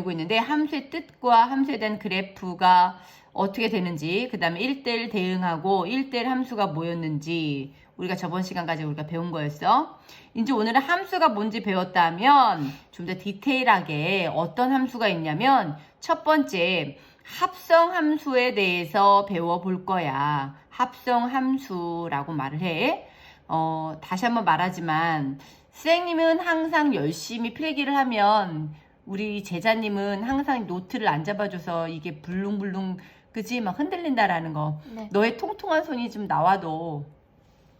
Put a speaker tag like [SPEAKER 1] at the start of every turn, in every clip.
[SPEAKER 1] 배우고 있는데 함수의 뜻과 함수에 대한 그래프가 어떻게 되는지 그 다음에 1대1 대응하고 1대1 함수가 뭐였는지 우리가 저번 시간까지 우리가 배운 거였어. 이제 오늘은 함수가 뭔지 배웠다면 좀 더 디테일하게 어떤 함수가 있냐면 첫 번째 합성 함수에 대해서 배워볼 거야. 합성 함수라고 말을 해. 어, 다시 한번 말하지만 선생님은 항상 열심히 필기를 하면 우리 제자님은 항상 노트를 안 잡아줘서 이게 불릉불릉 그지 막 흔들린다라는 거.
[SPEAKER 2] 네.
[SPEAKER 1] 너의 통통한 손이 좀 나와도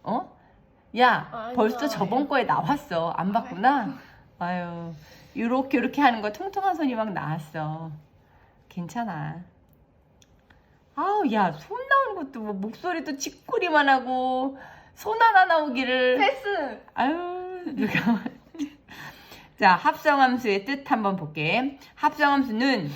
[SPEAKER 1] 어? 야
[SPEAKER 2] 아니요,
[SPEAKER 1] 벌써 저번. 거에 나왔어 안 봤구나 아유 요렇게 요렇게 하는 거 통통한 손이 막 나왔어 괜찮아 아우 야 손 나오는 것도 뭐 목소리도 치꼬리만 하고 손 하나 나오기를
[SPEAKER 2] 패스.
[SPEAKER 1] 아유 누가 자 합성함수의 뜻 한번 볼게. 합성함수는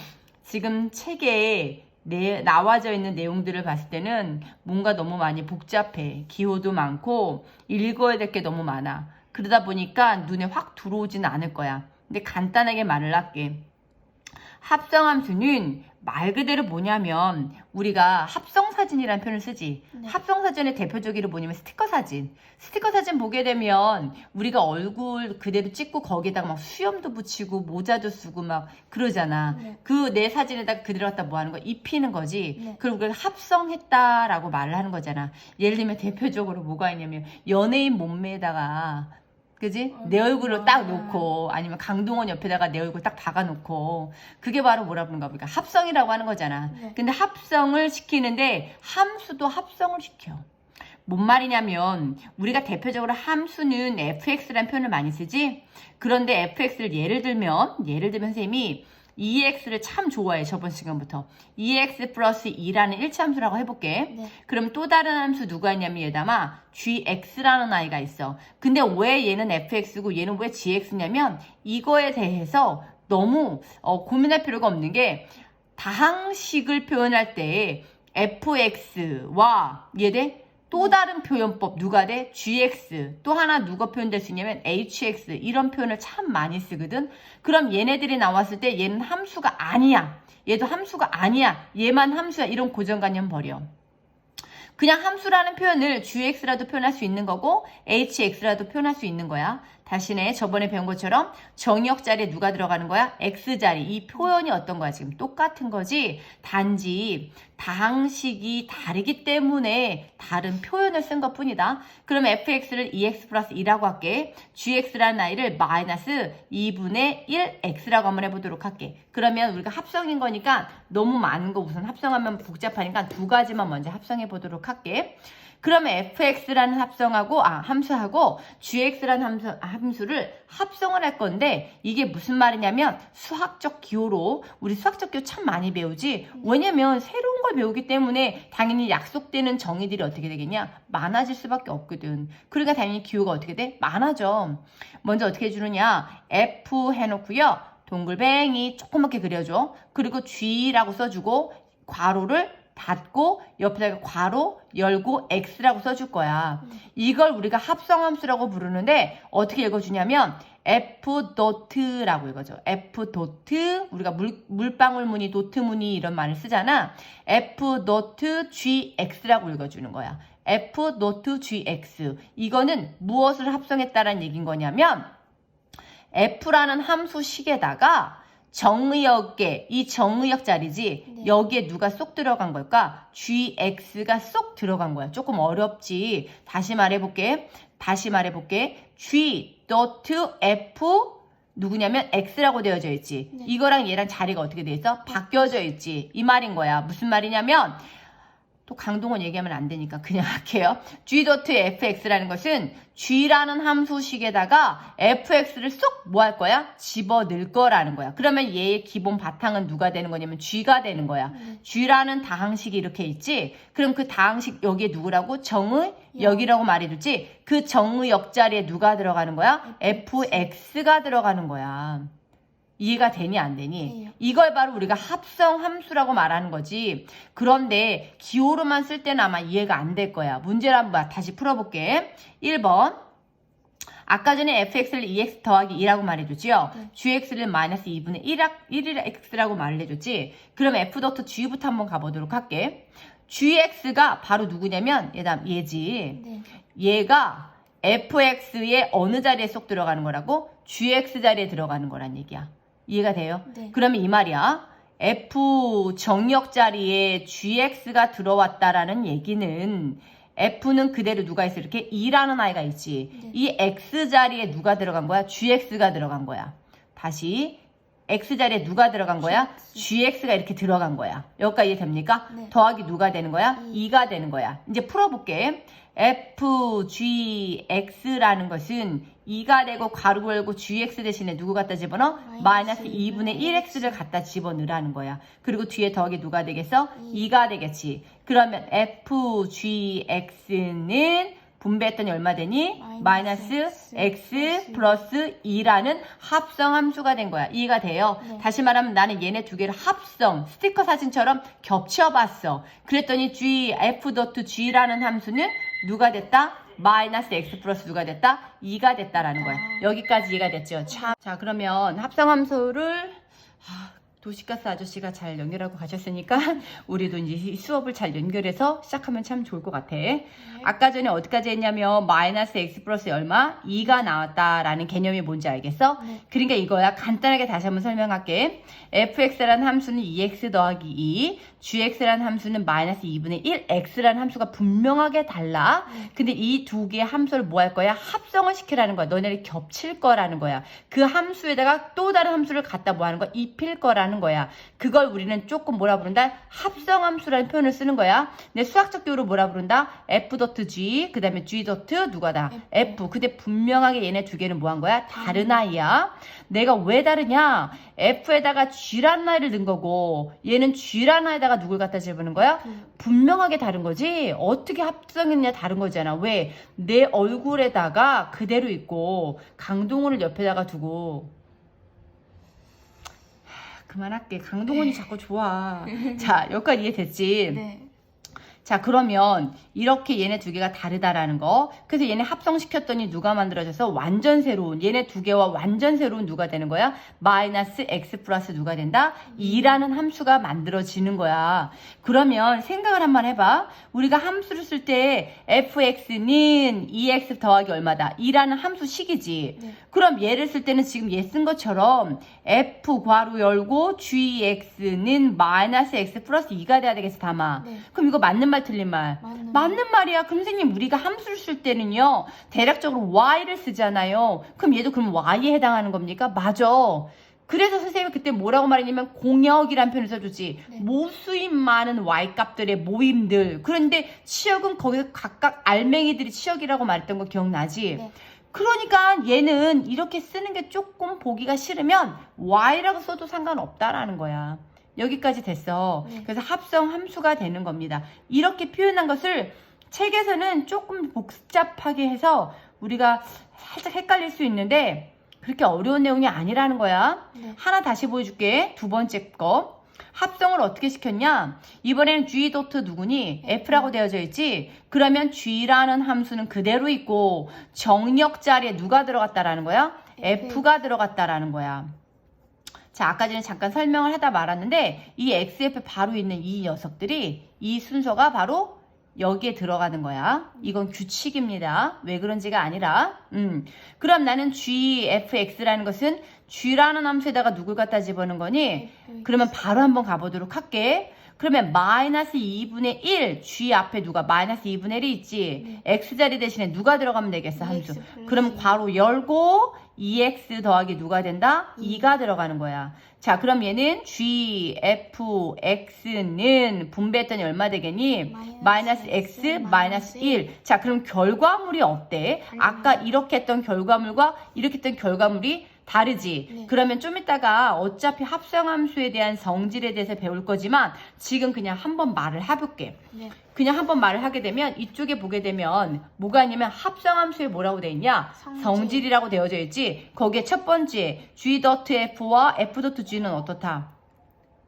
[SPEAKER 1] 지금 책에 내, 나와져 있는 내용들을 봤을 때는 뭔가 너무 많이 복잡해. 기호도 많고 읽어야 될 게 너무 많아. 그러다 보니까 눈에 확 들어오지는 않을 거야. 근데 간단하게 말을 할게 합성함수는 말 그대로 뭐냐면 우리가 합성사진이라는 표현을 쓰지
[SPEAKER 2] 네.
[SPEAKER 1] 합성사진의 대표적으로 뭐냐면 스티커 사진 스티커 사진 보게 되면 우리가 얼굴 그대로 찍고 거기에다가 막 수염도 붙이고 모자도 쓰고 막 그러잖아
[SPEAKER 2] 네.
[SPEAKER 1] 그내 사진에다가 그대로 갖다 뭐 하는 거야 입히는 거지
[SPEAKER 2] 네.
[SPEAKER 1] 그럼 그걸 합성했다라고 말을 하는 거잖아 예를 들면 대표적으로 뭐가 있냐면 연예인 몸매에다가 그지? 내 얼굴을 딱 놓고 아니면 강동원 옆에다가 내 얼굴 딱 박아놓고 그게 바로 뭐라 부르는가 보니까 합성이라고 하는 거잖아.
[SPEAKER 2] 네.
[SPEAKER 1] 근데 합성을 시키는데 함수도 합성을 시켜. 뭔 말이냐면 우리가 대표적으로 함수는 fx라는 표현을 많이 쓰지. 그런데 fx를 예를 들면 예를 들면 선생님이 EX를 참 좋아해 저번 시간부터 EX 플러스 2라는 일차함수라고 해볼게
[SPEAKER 2] 네.
[SPEAKER 1] 그럼 또 다른 함수 누가 있냐면 얘담아 gx라는 아이가 있어. 근데 왜 얘는 fx고 얘는 왜 gx냐면 이거에 대해서 너무 어, 고민할 필요가 없는 게 다항식을 표현할 때 fx와 얘 대 또 다른 표현법 누가 돼? gx 또 하나 누가 표현될 수 있냐면 hx 이런 표현을 참 많이 쓰거든. 그럼 얘네들이 나왔을 때 얘는 함수가 아니야. 얘도 함수가 아니야. 얘만 함수야. 이런 고정관념 버려. 그냥 함수라는 표현을 gx라도 표현할 수 있는 거고 hx라도 표현할 수 있는 거야. 다시네 저번에 배운 것처럼 정의역 자리에 누가 들어가는 거야? x자리. 이 표현이 어떤 거야? 지금 똑같은 거지. 단지 다항식이 다르기 때문에 다른 표현을 쓴 것 뿐이다. 그럼 fx를 2x 플러스 2라고 할게. gx라는 아이를 마이너스 2분의 1x라고 한번 해보도록 할게. 그러면 우리가 합성인 거니까 너무 많은 거 우선 합성하면 복잡하니까 두 가지만 먼저 합성해 보도록 할게. 그러면 fx라는 합성하고 아 함수하고 gx라는 함수, 함수를 합성을 할 건데 이게 무슨 말이냐면 수학적 기호로 우리 수학적 기호 참 많이 배우지? 왜냐면 새로운 걸 배우기 때문에 당연히 약속되는 정의들이 어떻게 되겠냐? 많아질 수밖에 없거든. 그러니까 당연히 기호가 어떻게 돼? 많아져. 먼저 어떻게 해주느냐? F 해놓고요. 동글뱅이 조그맣게 그려줘. 그리고 g라고 써주고 괄호를 닫고 옆에다가 괄호 열고 x라고 써줄 거야. 이걸 우리가 합성함수라고 부르는데 어떻게 읽어주냐면 f 도트라고 읽어줘. f 도트 우리가 물, 물방울 무늬 도트 무늬 이런 말을 쓰잖아. f 도트 gx라고 읽어주는 거야. f 도트 gx 이거는 무엇을 합성했다라는 얘기인 거냐면 f라는 함수식에다가 정의역에 이 정의역 자리지
[SPEAKER 2] 네.
[SPEAKER 1] 여기에 누가 쏙 들어간 걸까? gx가 쏙 들어간 거야. 조금 어렵지. 다시 말해볼게. 다시 말해볼게. g dot f 누구냐면 x라고 되어져 있지.
[SPEAKER 2] 네.
[SPEAKER 1] 이거랑 얘랑 자리가 어떻게 돼 있어? 바뀌어져 있지. 이 말인 거야. 무슨 말이냐면 또 강동원 얘기하면 안 되니까 그냥 할게요. g.fx라는 것은 g라는 함수식에다가 fx를 쏙 뭐 할 거야? 집어넣을 거라는 거야. 그러면 얘의 기본 바탕은 누가 되는 거냐면 g가 되는 거야.
[SPEAKER 2] 네.
[SPEAKER 1] g라는 다항식이 이렇게 있지. 그럼 그 다항식 여기에 누구라고? 정의 역이라고 말해줬지. 그 정의 역자리에 누가 들어가는 거야? fx가 들어가는 거야. 이해가 되니 안 되니?
[SPEAKER 2] 돼요.
[SPEAKER 1] 이걸 바로 우리가 합성 함수라고 말하는 거지. 그런데 기호로만 쓸 때는 아마 이해가 안 될 거야. 문제를 한번 다시 풀어볼게. 1번. 아까 전에 fx를 2x 더하기 2라고 말해줬지요.
[SPEAKER 2] 네.
[SPEAKER 1] gx를 마이너스 2분의 1, 1x라고 말해줬지. 그럼 f 도트 g부터 한번 가보도록 할게. gx가 바로 누구냐면 얘다 얘지.
[SPEAKER 2] 네.
[SPEAKER 1] 얘가 fx의 어느 자리에 쏙 들어가는 거라고? gx 자리에 들어가는 거란 얘기야. 이해가 돼요?
[SPEAKER 2] 네.
[SPEAKER 1] 그러면 이 말이야. f 정역 자리에 gx가 들어왔다라는 얘기는 f는 그대로 누가 있어? 이렇게 2라는 아이가 있지.
[SPEAKER 2] 네.
[SPEAKER 1] 이 x 자리에 누가 들어간 거야? gx가 들어간 거야. 다시 x 자리에 누가 들어간 거야? gx가 이렇게 들어간 거야. 여기까지 이해됩니까?
[SPEAKER 2] 네.
[SPEAKER 1] 더하기 누가 되는 거야?
[SPEAKER 2] 이.
[SPEAKER 1] 2가 되는 거야. 이제 풀어볼게. f, g, x라는 것은 2가 되고 가로 열고 gx 대신에 누구 갖다 집어넣어? 마이너스
[SPEAKER 2] 마이너스
[SPEAKER 1] 2분의
[SPEAKER 2] 2분의
[SPEAKER 1] 1x를 갖다 집어넣으라는 거야. 그리고 뒤에 더하기 누가 되겠어?
[SPEAKER 2] 이.
[SPEAKER 1] 2가 되겠지. 그러면 f, g, x는 분배했더니 얼마 되니? 마이너스 x 플러스 2라는 합성 함수가 된 거야. 이해가 돼요?
[SPEAKER 2] 네.
[SPEAKER 1] 다시 말하면 나는 얘네 두 개를 합성, 스티커 사진처럼 겹쳐봤어. 그랬더니 g, f 도트 g라는 함수는 누가 됐다? 마이너스 x 플러스 누가 됐다? 2가 됐다라는 거야.
[SPEAKER 2] 아.
[SPEAKER 1] 여기까지 이해가 됐죠? 참. 자, 그러면 합성 함수를 아, 도시가스 아저씨가 잘 연결하고 가셨으니까 우리도 이제 이 수업을 잘 연결해서 시작하면 참 좋을 것 같아. 아까 전에 어디까지 했냐면 마이너스 x 플러스 얼마? 2가 나왔다라는 개념이 뭔지 알겠어?
[SPEAKER 2] 네.
[SPEAKER 1] 그러니까 이거야. 간단하게 다시 한번 설명할게. fx라는 함수는 2x 더하기 2, gx라는 함수는 마이너스 2분의 1, x라는 함수가 분명하게 달라.
[SPEAKER 2] 네.
[SPEAKER 1] 근데 이 두 개의 함수를 뭐 할 거야? 합성을 시키라는 거야. 너네를 겹칠 거라는 거야. 그 함수에다가 또 다른 함수를 갖다 뭐 하는 거야? 입힐 거라는 거야. 그걸 우리는 조금 뭐라 부른다? 합성함수라는 표현을 쓰는 거야. 내 수학적 교로 뭐라 부른다? f 도트 g, 그 다음에 g 도트 누가다? F. 근데 분명하게 얘네 두 개는 뭐 한 거야? 다른 아이야. 내가 왜 다르냐? f에다가 g라는 아이를 넣은 거고 얘는 g라는 아이에다가 누굴 갖다 집어넣은 거야?
[SPEAKER 2] 그,
[SPEAKER 1] 분명하게 다른 거지 어떻게 합성했냐 다른 거잖아 왜 내 얼굴에다가 그대로 있고 강동원을 옆에다가 두고 하, 그만할게. 강동원이 자꾸 좋아. 자 여기까지 이해됐지?
[SPEAKER 2] 네.
[SPEAKER 1] 자 그러면 이렇게 얘네 두 개가 다르다라는 거. 그래서 얘네 합성시켰더니 누가 만들어져서 완전 새로운 얘네 두 개와 완전 새로운 누가 되는 거야? 마이너스 x 플러스 누가 된다? 2라는 함수가 만들어지는 거야. 그러면 생각을 한번 해봐. 우리가 함수를 쓸 때 fx는 2x 더하기 얼마다? 2라는 함수 식이지.
[SPEAKER 2] 네.
[SPEAKER 1] 그럼 얘를 쓸 때는 지금 얘 쓴 것처럼 f 괄호 열고 gx는 마이너스 x 플러스 2가 돼야 되겠어 담아.
[SPEAKER 2] 네.
[SPEAKER 1] 그럼 이거 맞는 말 틀린 말?
[SPEAKER 2] 맞는
[SPEAKER 1] 맞는 말이야. 그럼 선생님 우리가 함수를 쓸 때는요. 대략적으로 y를 쓰잖아요. 그럼 얘도 그럼 y에 해당하는 겁니까? 맞아. 그래서 선생님이 그때 뭐라고 말했냐면 공역이란 표현을 써주지.
[SPEAKER 2] 네.
[SPEAKER 1] 모수인 많은 y 값들의 모임들. 그런데 치역은 거기서 각각 알맹이들이 치역이라고 말했던 거 기억나지?
[SPEAKER 2] 네.
[SPEAKER 1] 그러니까 얘는 이렇게 쓰는 게 조금 보기가 싫으면 y라고 써도 상관없다라는 거야. 여기까지 됐어.
[SPEAKER 2] 네.
[SPEAKER 1] 그래서 합성 함수가 되는 겁니다. 이렇게 표현한 것을 책에서는 조금 복잡하게 해서 우리가 살짝 헷갈릴 수 있는데 그렇게 어려운 내용이 아니라는 거야.
[SPEAKER 2] 네.
[SPEAKER 1] 하나 다시 보여줄게. 두 번째 거. 합성을 어떻게 시켰냐? 이번에는 g 도트 누구니? f라고 되어져 있지? 그러면 g라는 함수는 그대로 있고 정역 자리에 누가 들어갔다라는 거야?
[SPEAKER 2] F.
[SPEAKER 1] f가 들어갔다라는 거야. 자, 아까 전에 잠깐 설명을 하다 말았는데 이 XF 바로 있는 이 녀석들이 이 순서가 바로 여기에 들어가는 거야. 이건 규칙입니다. 왜 그런지가 아니라. 음. 그럼 나는 GFX라는 것은 G라는 함수에다가 누굴 갖다 집어넣은 거니? 그러면 바로 한번 가보도록 할게. 그러면 마이너스 2분의 1, G 앞에 누가 마이너스 2분의 1이 있지? X 자리 대신에 누가 들어가면 되겠어, 함수.
[SPEAKER 2] EX 플러스
[SPEAKER 1] 그럼 괄호 열고 2x 더하기 누가 된다?
[SPEAKER 2] 이.
[SPEAKER 1] 2가 들어가는 거야. 자, 그럼 얘는 g, f, x는 분배했더니 얼마 되겠니?
[SPEAKER 2] 마이너스
[SPEAKER 1] x, 마이너스
[SPEAKER 2] 마이너스
[SPEAKER 1] 1. 자, 그럼 결과물이 어때? 아까 이렇게 했던 결과물과 이렇게 했던 결과물이 다르지.
[SPEAKER 2] 네.
[SPEAKER 1] 그러면 좀 이따가 어차피 합성함수에 대한 성질에 대해서 배울 거지만 지금 그냥 한번 말을 해볼게.
[SPEAKER 2] 네.
[SPEAKER 1] 그냥 한번 말을 하게 되면 이쪽에 보게 되면 뭐가 있냐면 합성함수에 뭐라고 되어 있냐?
[SPEAKER 2] 성질.
[SPEAKER 1] 이라고 되어져 있지. 거기에 첫 번째 g.f와 f.g는 어떻다?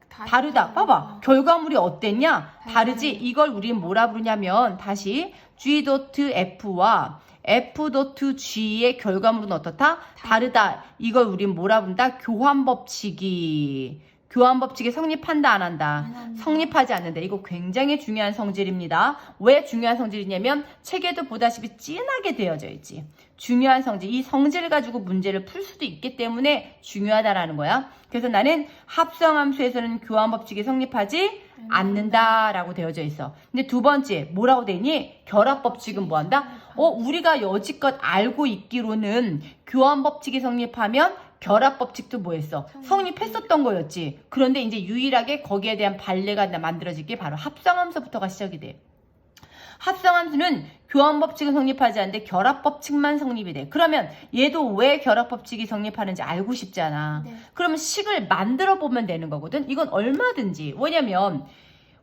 [SPEAKER 2] 다
[SPEAKER 1] 다르다. 봐봐. 결과물이 어땠냐? 다르지. 이걸 우리는 뭐라 부르냐면 다시 g.f와 F 도 트 G의 결과물은 어떻다? 다르다. 이걸 우린 뭐라 부른다? 교환 법칙이. 교환 법칙이 성립한다 안 한다?
[SPEAKER 2] 안 한다.
[SPEAKER 1] 성립하지 않는다. 이거 굉장히 중요한 성질입니다. 왜 중요한 성질이냐면 책에도 보다시피 진하게 되어져 있지. 중요한 성질. 이 성질을 가지고 문제를 풀 수도 있기 때문에 중요하다라는 거야. 그래서 나는 합성함수에서는 교환 법칙이 성립하지 않는다라고 되어져 있어. 근데 두 번째 뭐라고 돼 있니? 결합 법칙은 뭐 한다? 어, 우리가 여지껏 알고 있기로는 교환 법칙이 성립하면 결합 법칙도 뭐 했어? 성립했었던 거였지. 그런데 이제 유일하게 거기에 대한 발레가 만들어질 게 바로 합성함수부터가 시작이 돼. 합성함수는 교환 법칙은 성립하지 않는데 결합 법칙만 성립이 돼. 그러면 얘도 왜 결합 법칙이 성립하는지 알고 싶잖아.
[SPEAKER 2] 네.
[SPEAKER 1] 그러면 식을 만들어 보면 되는 거거든. 이건 얼마든지. 왜냐면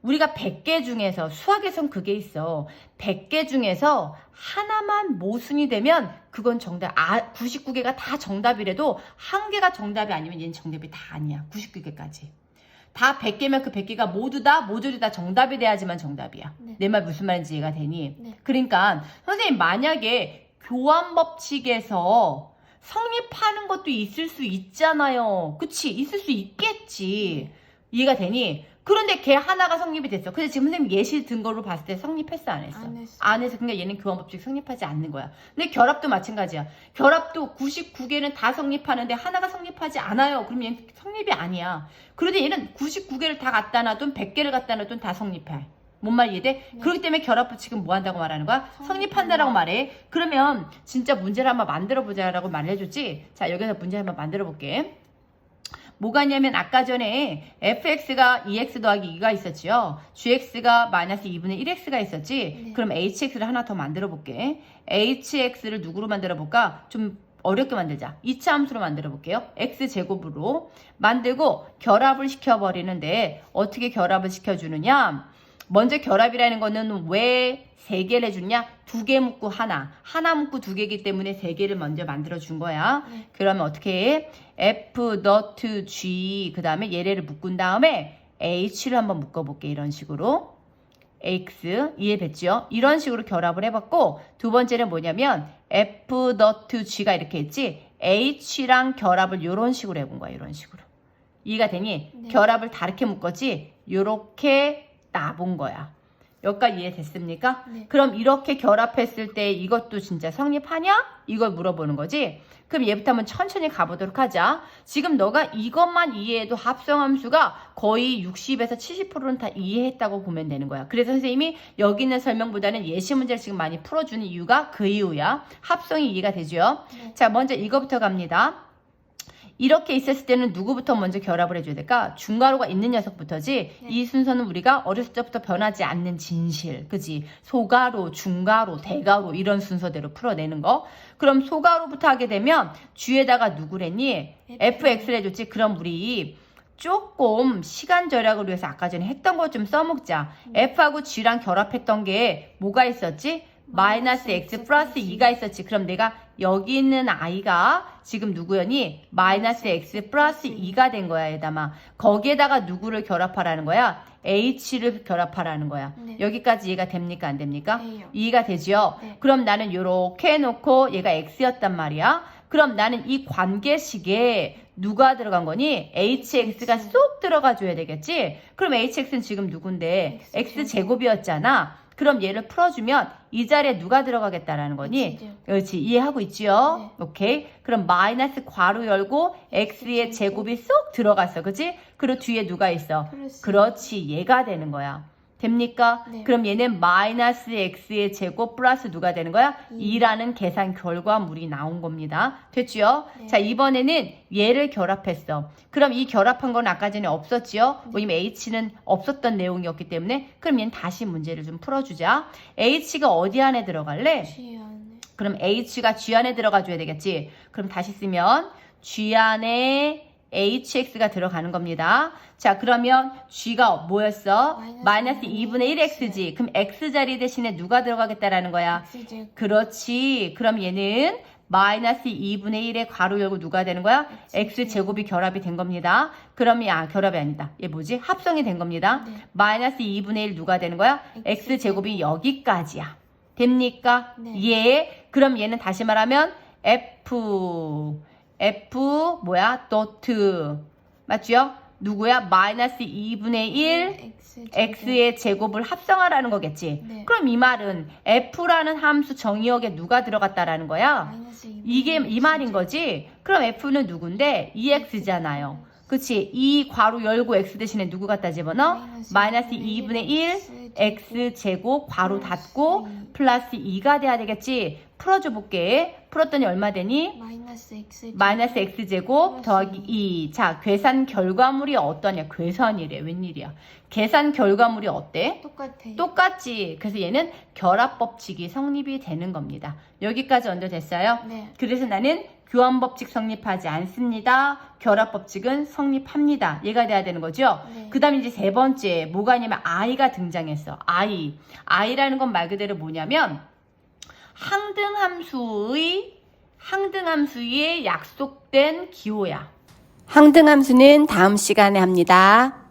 [SPEAKER 1] 우리가 100개 중에서 수학에선 그게 있어. 100개 중에서 하나만 모순이 되면 그건 정답. 아, 99개가 다 정답이라도 한 개가 정답이 아니면 얘는 정답이 다 아니야. 99개까지. 다 100개면 그 100개가 모두 다 모조리 다 정답이 돼야지만 정답이야.
[SPEAKER 2] 네.
[SPEAKER 1] 내 말 무슨 말인지 이해가 되니?
[SPEAKER 2] 네.
[SPEAKER 1] 그러니까 선생님 만약에 교환 법칙에서 성립하는 것도 있을 수 있잖아요. 그치? 있을 수 있겠지. 이해가 되니? 그런데 걔 하나가 성립이 됐어. 근데 지금 선생님 예시 증거로 봤을 때 성립했어, 안 했어?
[SPEAKER 2] 안 했어.
[SPEAKER 1] 안 해서 그러니까 얘는 교환 법칙 성립하지 않는 거야. 근데 결합도 마찬가지야. 결합도 99개는 다 성립하는데 하나가 성립하지 않아요. 그럼 얘는 성립이 아니야. 그런데 얘는 99개를 다 갖다 놔둔 100개를 갖다 놔둔 다 성립해. 뭔 말 이해돼?
[SPEAKER 2] 네.
[SPEAKER 1] 그렇기 때문에 결합 법칙은 뭐 한다고 말하는 거야?
[SPEAKER 2] 성립한다.
[SPEAKER 1] 성립한다라고 말해. 그러면 진짜 문제를 한번 만들어 보자라고 말해줬지. 자 여기서 문제 한번 만들어 볼게. 뭐가 있냐면 아까 전에 fx가 2x 더하기 2가 있었지요. gx가 마이너스 2분의 1x가 있었지.
[SPEAKER 2] 네.
[SPEAKER 1] 그럼 hx를 하나 더 만들어 볼게. hx를 누구로 만들어 볼까? 좀 어렵게 만들자. 2차 함수로 만들어 볼게요. x제곱으로 만들고 결합을 시켜버리는데 어떻게 결합을 시켜주느냐? 먼저 결합이라는 거는 왜 세 개를 해주냐? 두 개 묶고 하나. 하나 묶고 두 개이기 때문에 세 개를 먼저 만들어 준 거야.
[SPEAKER 2] 네.
[SPEAKER 1] 그러면 어떻게 해? F 너트 G 그 다음에 얘네를 묶은 다음에 H를 한번 묶어볼게 이런 식으로 X 이해됐죠? 이런 식으로 결합을 해봤고 두 번째는 뭐냐면 F 너트 G가 이렇게 했지 H랑 결합을 이런 식으로 해본 거야 이런 식으로 이해가 되니?
[SPEAKER 2] 네.
[SPEAKER 1] 결합을 다르게 묶었지 요렇게 놔본 거야 여기까지 이해됐습니까?
[SPEAKER 2] 네.
[SPEAKER 1] 그럼 이렇게 결합했을 때 이것도 진짜 성립하냐? 이걸 물어보는 거지. 그럼 얘부터 한번 천천히 가보도록 하자. 지금 너가 이것만 이해해도 합성함수가 거의 60에서 70%는 다 이해했다고 보면 되는 거야. 그래서 선생님이 여기 있는 설명보다는 예시 문제를 지금 많이 풀어주는 이유가 그 이유야. 합성이 이해가 되죠?
[SPEAKER 2] 네.
[SPEAKER 1] 자, 먼저 이거부터 갑니다. 이렇게 있었을 때는 누구부터 먼저 결합을 해줘야 될까? 중괄호가 있는 녀석부터지.
[SPEAKER 2] 네.
[SPEAKER 1] 이 순서는 우리가 어렸을 때부터 변하지 않는 진실, 그지? 소괄호, 중괄호, 대괄호 이런 순서대로 풀어내는 거. 그럼 소괄호부터 하게 되면 G에다가 누구랬니? fx를 해줬지. 그럼 우리 조금 시간 절약을 위해서 아까 전에 했던 거좀 써먹자. f하고 g랑 결합했던 게 뭐가 있었지? 마이너스 x 플러스 2가 있었지. 그럼 내가 여기 있는 i가 지금 누구였니? 마이너스 x 플러스 2가 된 거야, 얘담아. 거기에다가 누구를 결합하라는 거야? h를 결합하라는 거야.
[SPEAKER 2] 네.
[SPEAKER 1] 여기까지 이해가 됩니까? 안 됩니까?
[SPEAKER 2] 돼요.
[SPEAKER 1] 이해가 되죠?
[SPEAKER 2] 네.
[SPEAKER 1] 그럼 나는 요렇게 해놓고 얘가 x였단 말이야. 그럼 나는 이 관계식에 누가 들어간 거니? hx가 쏙 들어가 줘야 되겠지? 그럼 hx는 지금 누군데?
[SPEAKER 2] X
[SPEAKER 1] x 제곱이었잖아. 그럼 얘를 풀어주면 이 자리에 누가 들어가겠다라는 거니?
[SPEAKER 2] X제곱.
[SPEAKER 1] 그렇지. 이해하고 있지요? 오케이. 그럼 마이너스 괄호 열고 x의 제곱이 쏙 들어갔어. 그치? 그리고 뒤에 누가 있어?
[SPEAKER 2] 플러스.
[SPEAKER 1] 그렇지. 얘가 되는 거야. 됩니까?
[SPEAKER 2] 네.
[SPEAKER 1] 그럼 얘는 마이너스 x의 제곱 플러스 누가 되는 거야?
[SPEAKER 2] 이.
[SPEAKER 1] 2라는 계산 결과물이 나온 겁니다. 됐죠?
[SPEAKER 2] 네.
[SPEAKER 1] 자, 이번에는 얘를 결합했어. 그럼 이 결합한 건 아까 전에 없었지요?
[SPEAKER 2] 네.
[SPEAKER 1] 왜냐면 h는 없었던 내용이었기 때문에 그럼 얘는 다시 문제를 좀 풀어주자. h가 어디 안에 들어갈래?
[SPEAKER 2] G 안에.
[SPEAKER 1] 그럼 h가 g 안에 들어가 줘야 되겠지. 그럼 다시 쓰면 g 안에 hx가 들어가는 겁니다. 자, 그러면 g가 뭐였어?
[SPEAKER 2] 마이너스
[SPEAKER 1] 마이너스 2분의 1x지. 그럼 x 자리 대신에 누가 들어가겠다라는 거야?
[SPEAKER 2] X제곱.
[SPEAKER 1] 그렇지. 그럼 얘는 마이너스 2분의 1의 괄호 열고 누가 되는 거야? x 제곱이 결합이 된 겁니다. 그럼 아 결합이 아니다. 얘 뭐지? 합성이 된 겁니다.
[SPEAKER 2] 네.
[SPEAKER 1] 마이너스 2분의 1 누가 되는 거야? x 제곱이 여기까지야. 됩니까?
[SPEAKER 2] 네.
[SPEAKER 1] 예. 그럼 얘는 다시 말하면 F F 뭐야? 도트 맞죠? 누구야? 마이너스 2분의 1
[SPEAKER 2] x
[SPEAKER 1] x의 제곱을 합성하라는 거겠지.
[SPEAKER 2] 네.
[SPEAKER 1] 그럼 이 말은 f라는 함수 정의역에 누가 들어갔다라는 거야?
[SPEAKER 2] 2
[SPEAKER 1] 이게 이 말인 거지. 그럼 f는 누군데? 2x잖아요. 그치? 이 괄호 열고 x 대신에 누구 갖다 집어넣어? 마이너스 2분의 1 x 제곱 괄호 닫고 플러스 2가 돼야 되겠지. 풀어줘 볼게. 풀었더니 얼마 되니?
[SPEAKER 2] 마이너스 x
[SPEAKER 1] 마이너스 x 제곱 더하기 2. 자, 계산 결과물이 어떠냐? 괴선이래. 웬일이야? 계산 결과물이 어때?
[SPEAKER 2] 똑같아
[SPEAKER 1] 똑같지. 그래서 얘는 결합 법칙이 성립이 되는 겁니다. 여기까지 언제 됐어요?
[SPEAKER 2] 네
[SPEAKER 1] 그래서 나는 교환 법칙 성립하지 않습니다. 결합 법칙은 성립합니다. 얘가 돼야 되는 거죠?
[SPEAKER 2] 네.
[SPEAKER 1] 그 다음에 이제 세 번째, 뭐가 있냐면 i가 등장했어. i. i라는 건 말 그대로 뭐냐면, 항등함수의, 항등함수의 약속된 기호야. 항등함수는 다음 시간에 합니다.